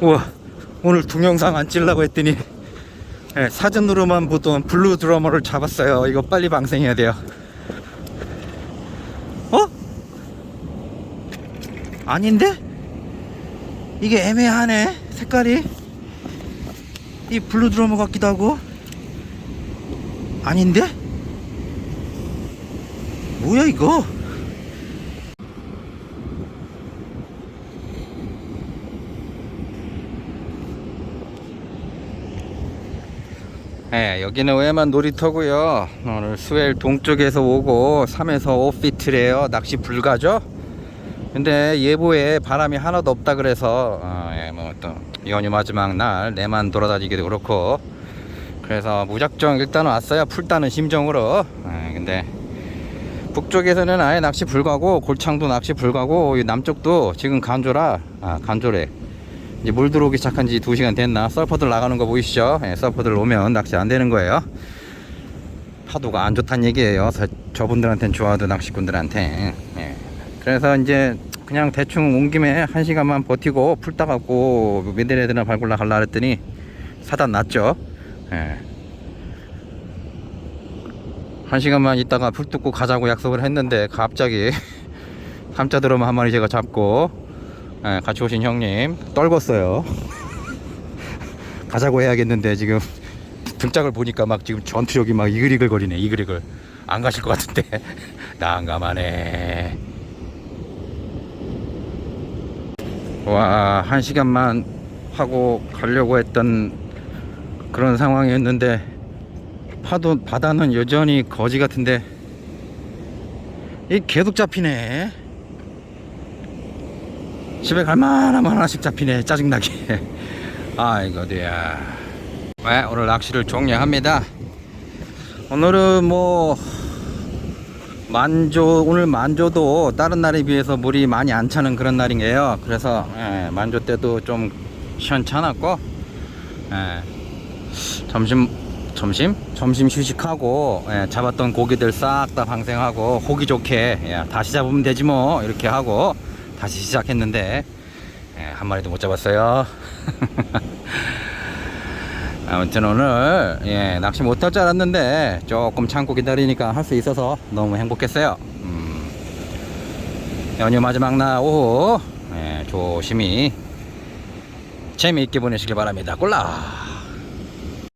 우와 오늘 동영상 안 찍으려고 했더니 예, 사진으로만 보던 블루 드러머를 잡았어요 이거 빨리 방생해야 돼요 어? 아닌데? 이게 애매하네 색깔이 이 블루 드러머 같기도 하고 아닌데? 뭐야 이거 네, 여기는 외만 놀이터고요. 오늘 스웰 동쪽에서 오고 3에서 5피트래요. 낚시 불가죠? 근데 예보에 바람이 하나도 없다 그래서 어, 예, 뭐또 연휴 마지막 날 내만 돌아다니기도 그렇고 그래서 무작정 일단 왔어요. 풀다는 심정으로. 예, 근데 북쪽에서는 아예 낚시 불가고 골창도 낚시 불가고 이 남쪽도 지금 간조라 아 간조래 이제 물 들어오기 시작한 지 2시간 됐나? 서퍼들 나가는 거 보이시죠? 예, 서퍼들 오면 낚시 안 되는 거예요. 파도가 안 좋다는 얘기예요. 저, 저분들한테는 좋아도 낚시꾼들한테. 예. 그래서 이제 그냥 대충 온 김에 한 시간만 버티고 풀 따갖고 메데레드나 발굴라 갈라 그랬더니 사단 났죠? 예. 한 시간만 있다가 풀 뜯고 가자고 약속을 했는데 갑자기 삼자 드럼 한 마리 제가 잡고 예, 같이 오신 형님. 떨궜어요. 가자고 해야겠는데 지금 등짝을 보니까 막 지금 전투력이 막 이글이글 거리네 이글이글. 안 가실 것 같은데. 난감하네 와 한 시간만 하고 가려고 했던 그런 상황이었는데 파도 바다는 여전히 거지 같은데. 이 계속 잡히네 집에 갈만하면 하나씩 잡히네 짜증나게. 아이고 돼야. 네, 오늘 낚시를 종료합니다. 오늘은 뭐 만조 오늘 만조도 다른 날에 비해서 물이 많이 안 차는 그런 날인데요? 그래서 예, 만조 때도 좀 시원찮았고 예, 점심 점심? 점심 휴식하고 예, 잡았던 고기들 싹 다 방생하고 호기 좋게 예, 다시 잡으면 되지 뭐 이렇게 하고 다시 시작했는데 예, 한 마리도 못 잡았어요. 아무튼 오늘 예, 낚시 못 할 줄 알았는데 조금 참고 기다리니까 할 수 있어서 너무 행복했어요. 음, 연휴 마지막 날 오후 예, 조심히 재미있게 보내시길 바랍니다. 꼴라.